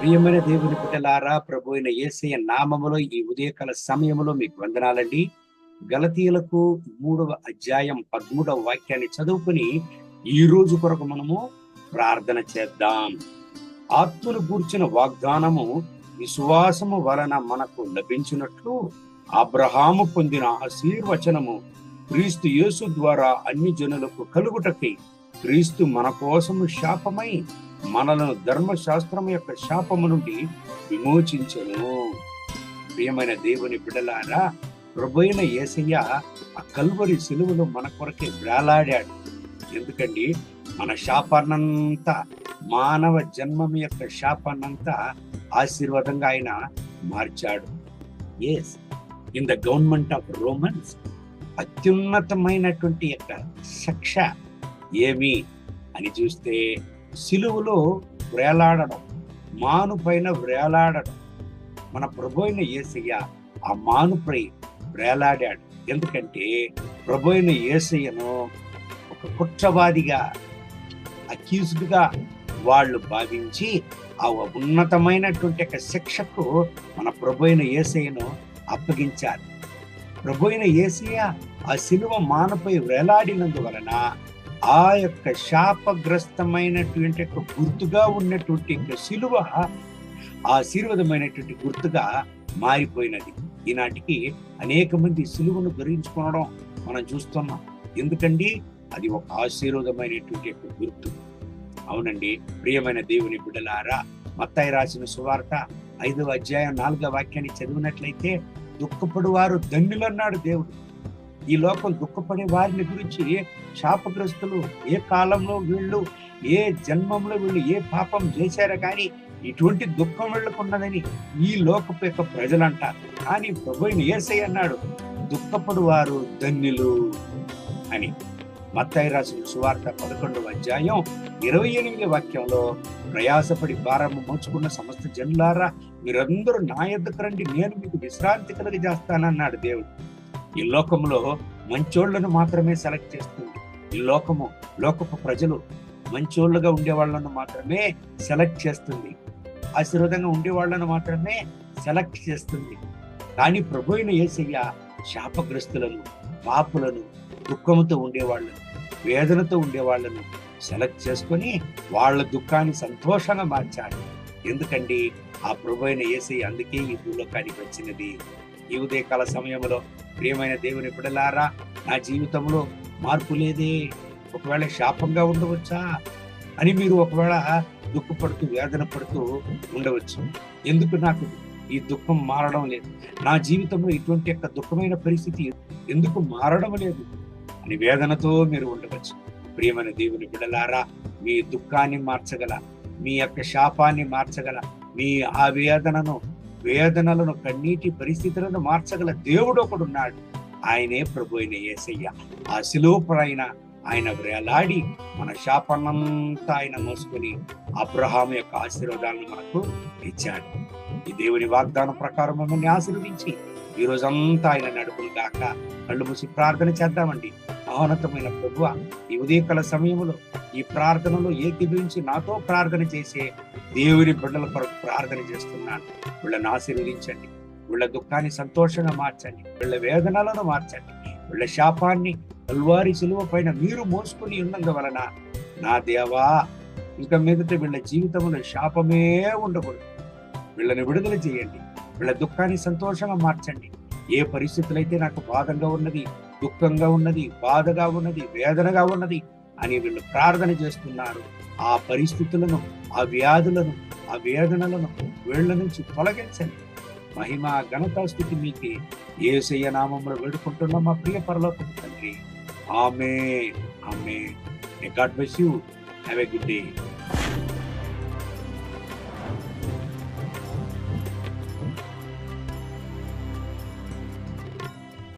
ప్రియమైన దేవుని బిడ్డలారా ప్రభు అయిన నామములో ఈ ఉదయకాల సమయంలో మీకు వందనాలండి. గలతీయులకు మూడవ అధ్యాయం పదమూడవ వాక్యాన్ని చదువుకుని ఈ రోజు కొరకు మనము ప్రార్థన చేద్దాం. ఆత్మను గూర్చిన వాగ్దానము విశ్వాసము వలన మనకు లభించినట్లు అబ్రహాము పొందిన ఆశీర్వచనము క్రీస్తు యేసు ద్వారా అన్ని జనులకు కలుగుటకి క్రీస్తు మన కోసము శాపమై మనలను ధర్మశాస్త్రం యొక్క శాపము నుండి విమోచించను. ప్రియమైన దేవుని బిడలారా ప్రభైన యేసయ్య ఆ కల్వరి సిలువలో మన కొరకే వేలాడాడు. ఎందుకండి? మన శాపాన్నంతా మానవ జన్మం యొక్క శాపాన్నంతా ఆశీర్వాదంగా ఆయన మార్చాడు. As in the government of Romans అత్యున్నతమైనటువంటి యొక్క శిక్ష ఏమి అని చూస్తే సిలువలో వేలాడడం మాను పైన వేలాడడం మన ప్రభు అయిన ఆ మానుపై వేలాడాడు ఎందుకంటే ప్రభు అయిన ఒక కుట్రవాదిగా అక్యూజ్డ్గా వాళ్ళు భావించి ఆ ఉన్నతమైనటువంటి ఒక శిక్షకు మన ప్రభు అయిన యేసయ్యను అప్పగించారు. ప్రభు అయిన యేసయ్య ఆ సిలువ మానపై వేలాడినందువలన ఆ యొక్క శాపగ్రస్తమైనటువంటి యొక్క గుర్తుగా ఉన్నటువంటి యొక్క సిలువ ఆశీర్వదమైనటువంటి గుర్తుగా మారిపోయినది. ఈనాటికి అనేక మంది సిలువను గ్రహించుకోవడం మనం చూస్తున్నాం. ఎందుకండి? అది ఒక ఆశీర్వదమైనటువంటి యొక్క గుర్తు. అవునండి. ప్రియమైన దేవుని బిడ్డలారా మత్తాయి రాసిన సువార్త ఐదవ అధ్యాయం నాలుగవ వాక్యాన్ని చదివినట్లయితే దుఃఖపడు వారు ధన్యులన్నాడు దేవుడు. ఈ లోకం దుఃఖపడే వారిని గురించి శాపగ్రస్తులు ఏ కాలంలో వీళ్ళు ఏ జన్మంలో వీళ్ళు ఏ పాపం చేశారో కానీ ఇటువంటి దుఃఖం వీళ్ళకున్నదని ఈ లోకపు యొక్క ప్రజలంటారు. కానీ ప్రభుని ఏసై అన్నాడు దుఃఖపడు వారు ధన్యులు అని. మత్తాయి రాసిన సువార్త పదకొండవ అధ్యాయం ఇరవై ఎనిమిది వాక్యంలో ప్రయాసపడి భారము మోచుకున్న సమస్త జనులారా మీరందరూ నా ఎద్దకు రండి నేను మీకు విశ్రాంతి కలిగజేస్తానన్నాడు దేవుడు. ఈ లోకంలో మంచోళ్ళను మాత్రమే సెలెక్ట్ చేస్తుంది ఈ లోకము లోకపు ప్రజలు మంచోళ్ళుగా ఉండే వాళ్ళను మాత్రమే సెలెక్ట్ చేస్తుంది. ఆశీర్వాదంగా ఉండే వాళ్ళను మాత్రమే సెలెక్ట్ చేస్తుంది. కానీ ప్రభు అయిన యేసయ్య శాపగ్రస్తులను పాపులను దుఃఖంతో ఉండేవాళ్ళను వేదనతో ఉండేవాళ్ళను సెలెక్ట్ చేసుకొని వాళ్ళ దుఃఖాన్ని సంతోషంగా మార్చాలి. ఎందుకండి? ఆ ప్రభు అయిన ఏసై అందుకే ఈ భూలోకానికి వచ్చినది. ఈ ఉదయకాల సమయంలో ప్రియమైన దేవుని బిడలారా నా జీవితంలో మార్పు లేదే. ఒకవేళ శాపంగా ఉండవచ్చా అని మీరు ఒకవేళ దుఃఖపడుతూ వేదన పడుతూ ఉండవచ్చు. ఎందుకు నాకు ఈ దుఃఖం మారడం లేదు? నా జీవితంలో ఇటువంటి యొక్క దుఃఖమైన పరిస్థితి ఎందుకు మారడం లేదు అని వేదనతో మీరు ఉండవచ్చు. ప్రియమైన దేవుని బిడలారా మీ దుఃఖాన్ని మార్చగల మీ యొక్క శాపాన్ని మార్చగల మీ ఆ వేదనను వేదనలను కన్నీటి పరిస్థితులను మార్చగల దేవుడు ఒకడు ఉన్నాడు. ఆయనే ప్రభు అయిన యేసయ్య ఆ శిలోపరైన ఆయన వేలాడి మన శాపనంతా ఆయన మోసుకొని అబ్రహాం యొక్క ఆశీర్వాదాలను మనకు ఇచ్చాడు. ఈ దేవుని వాగ్దానం ప్రకారం మమ్మల్ని ఆశీర్వదించి ఈ రోజంతా ఆయన నడుపులు కాక కళ్ళు మూసి ప్రార్థన చేద్దామండి. మహోన్నతమైన ప్రభు ఈ ఉదయకాల సమయంలో ఈ ప్రార్థనలో ఏకీభవించి నాతో ప్రార్థన చేసే దేవుని బిడ్డల కొరకు ప్రార్థన చేస్తున్నాను. వీళ్ళని ఆశీర్వదించండి. వీళ్ళ దుఃఖాన్ని సంతోషంగా మార్చండి. వీళ్ళ వేదనలను మార్చండి. వీళ్ళ శాపాన్ని కల్వారి సిలువ పైన మీరు మోసుకుని ఉన్నందు వలన నా దేవా ఇంకా మీదట వీళ్ళ జీవితంలో శాపమే ఉండకూడదు. వీళ్ళని విడుదల చేయండి. వీళ్ళ దుఃఖాన్ని సంతోషంగా మార్చండి. ఏ పరిస్థితులైతే నాకు బాధంగా ఉన్నది దుఃఖంగా ఉన్నది బాధగా ఉన్నది వేదనగా ఉన్నది అని వీళ్ళు ప్రార్థన చేస్తున్నారు. ఆ పరిస్థితులను ఆ వ్యాధులను ఆ వేదనలను వీళ్ళ నుంచి తొలగించండి. మహిమ ఘనత స్థితి మీకు ఏసయ్య నామంలో వేడుకుంటున్నాం మా ప్రియ పరలోక తండ్రి. ఆమె ఆమె God bless you have a good day